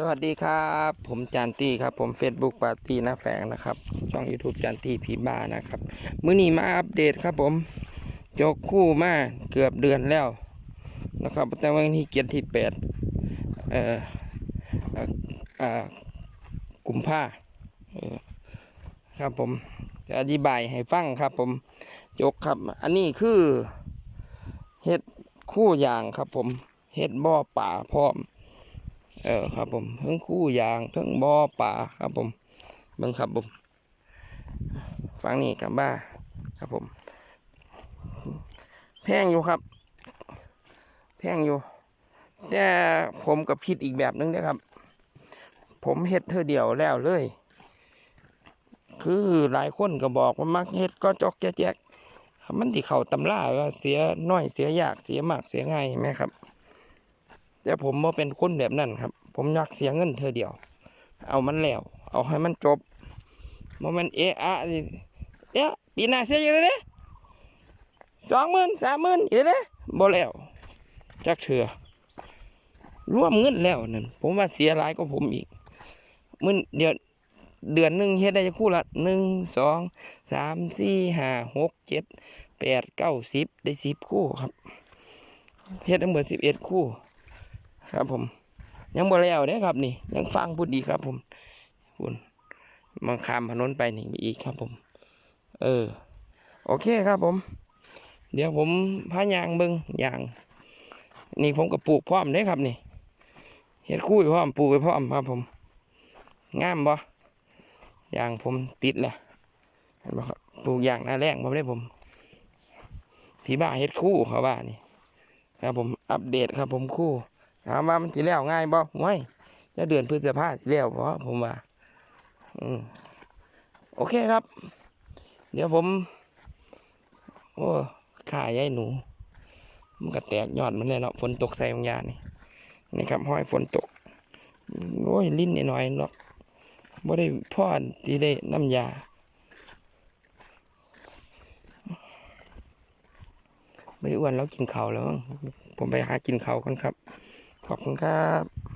สวัสดีครับ ผมจานตี้ครับ ผม Facebook ปาร์ตี้นาแฝงนะครับ ช่อง YouTube จานตี้พีบ้านะครับ มื้อนี้มาอัปเดตครับผม จกคู่มาเกือบเดือนแล้วนะครับ แต่วันที่เกียรที่แปดเอ่อเอ่อเอ่อกุมภาครับผมจะอธิบายให้ฟังครับผมจกครับ อันนี้คือเห็ดคู่อย่างครับผมเห็ดบ่อป่าพร้อม เออครับผมทั้งคู่ยางทั้งบ่อป่าครับผมเบิ่งครับผมฟังนี่กับบ้าครับผม แพงอยู่ครับ แพงอยู่ แต่ผมกับคิดอีกแบบนึงนะครับ ผมเฮ็ดเธอเดียวแล้วเลย คือหลายคนก็บอกว่ามักเฮ็ดก็จอกแจ๊กมันที่เขาตำราว่าเสียน้อยเสียยากเสียมากเสียง่ายไหมครับ แต่ผมบ่เป็นคนแบบนั้นครับ ผมอยากเสียเงินเธอเดียว เอามันแล้ว เอาให้มันจบบ่แมันเอะอะเอะปีหน้าเสียอยู่เลยเด้สองหมื่นสามหมื่นอีกเลยบ่แล้วจักเถื่อร่วมเงินแล้วนั่นผมว่าเสียหลายก็ผมอีกมื่นเดือนเดือนหนึ่งเฮ็ดได้จักคู่ละหนึ่งสองสามสี่ห้าหกเจ็ดแปดเก้าสิบได้สิบคู่ครับเฮ็ดทั้งหมดสิบเอ็ดคู่ ครับผม ยังบ่แล้วเด้ครับนี่ ยังฟังพูดดีครับผมคุณมาข้ามถนนไปนี่อีกครับผม เออ โอเคครับผม เดี๋ยวผมพายางเบิงยาง นี่ผมก็ปลูกพร้อมเด้ครับนี่เฮ็ดคู่ไปพร้อมปลูกไปพร้อมครับผมงามบ่ยางผมติดแหละเห็นบ่ครับปลูกยางหน้าแรงผมได้ผมที่บ้านเฮ็ดคู่เขาว่านี่ครับผมอัปเดตครับผมคู่ ถามว่ามันสิแล้วง่ายบ่ไม่จะเดือนพฤษภาสิแล้วบ่ผมว่าอืมโอเคครับ เดี๋ยวผม โอ้ข่ายยายหนู มันก็แตกยอดมันเลยเนาะฝนตกใส่บางยานี่นี่ครับห้อยฝนตก โอ้ยลิ้นนิดหน่อยๆหรอกบ่ได้พ่อที่ได้น้ำยาไม่อ้วนแล้วกินเขาแล้ว ผมไปหากินเขาวกันครับ ขอบคุณครับ